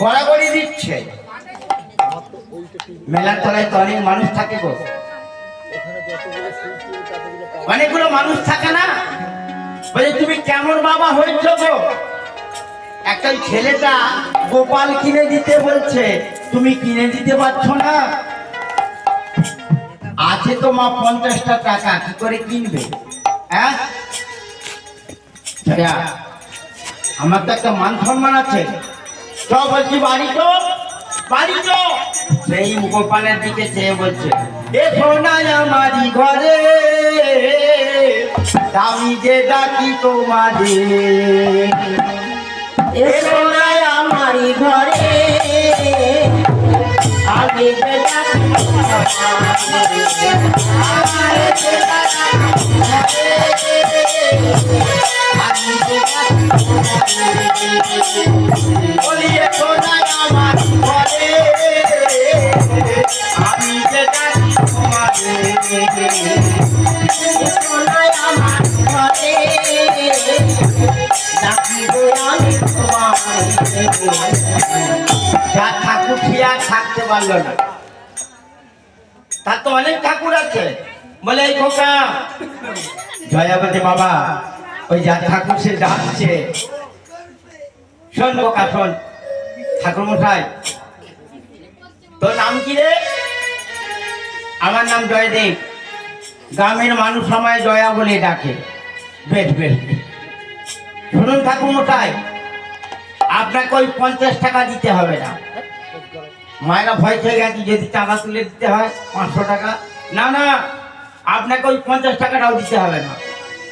গড়াগড়ি দিচ্ছে। মেলার তলায় তো অনেক মানুষ থাকে গো। অনেকগুলো মানুষ থাকে না? বলে, তুমি কেমন বাবা হয়েছ গো? একটা ছেলেটা গোপাল কিনে দিতে বলছে, তুমি কিনে দিতে পারছ না? আছে তো মা, পঞ্চাশটা টাকা, কি করে কিনবে? হ্যাঁ? আমার তো একটা মান সম্মান আছে। চ বলছি বাড়ি তো বাড়ি তো সেই গোপালের দিকে চেয়ে বলছে এ সোনাই আমারই ঘরে আমি যে ডাকি তোমাদের। এসো না আমারই ঘরে, আগে যে ডাকি আমার থাকতে পারল না। তার তো অনেক ঠাকুর আছে। বলে, এই খোকা জয়া বলছে বাবা, ওই যা ঠাকুর সে যাচ্ছে শোন খোকা, শোন। ঠাকুর মশাই তোর নাম কি রে? আমার নাম জয়দেব। গ্রামের মানুষ আমায় জয়া বলে ডাকে। বেশ বেশ। শুনুন ঠাকুর মশাই আপনাকে ওই পঞ্চাশ টাকা দিতে হবে না। মায়েরা ভয় খেয়ে গেছে, যদি টাকা তুলে দিতে হয় পাঁচশো টাকা। না না, আপনাকে ওই পঞ্চাশ টাকাটাও দিতে হবে না।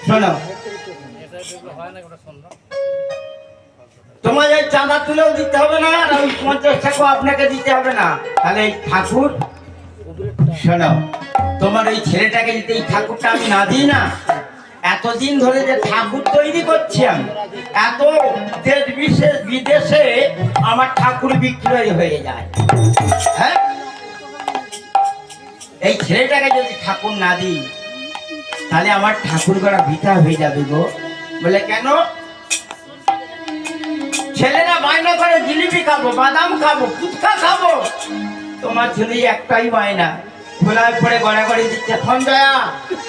শোনো। তোমার ওই চাঁদা তুলেও দিতে হবে না, আর ওই পঞ্চাশ টাকাও আপনাকে দিতে হবে না। তাহলে এই ঠাকুর, শোনো, তোমার ওই ছেলেটাকে যদি এই ঠাকুরটা আমি না দিই না, এতদিন ধরে যে ঠাকুর তৈরি করছি আমি, এত দেশ বিশেষ বিদেশে আমার ঠাকুর বিক্রয় হয়ে যায়। হ্যাঁ? এই ছেলেটাকে যদি ঠাকুর না দিই, তাহলে আমার ঠাকুর গড়া ভিটা হয়ে যাবে গো। বলে কেন? ছেলেরা বায়না করে, জিলিপি খাব, বাদাম খাব, ফুচকা খাব। তোমার ছেলে একটাই বায়না। খোলায় পরে গড়াগড়ি দিচ্ছে সঞ্জয়া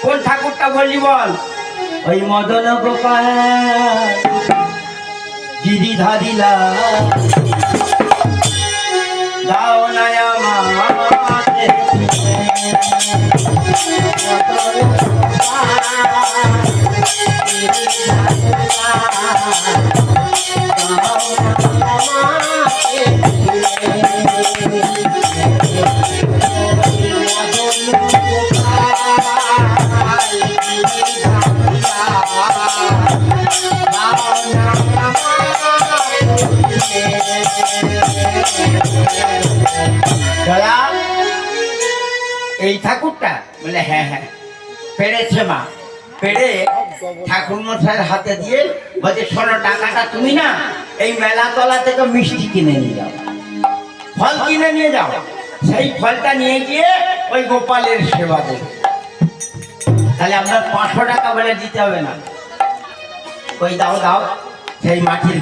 কোন ঠাকুরটা বললি বল? ওই মদন গোপাল দিদি ধাদিলা দাও না আমাকে এই ঠাকুরটা, বলে হ্যাঁ হ্যাঁ পেরেছে মা। পেরে ঠাকুর মশাইয়ের হাতে দিয়ে বলছে, শোনো, টাকাটা তুমি না এই মেলা তলা থেকে মিষ্টি কিনে নিয়ে যাও। ফল কিনে নিয়ে যাও। সেই ফলটা নিয়ে গিয়ে ওই গোপালের সেবা দেবে। তাহলে আপনার পাঁচশো টাকা বলে দিতে হবে না। ওই দাও দাও, সেই মাটির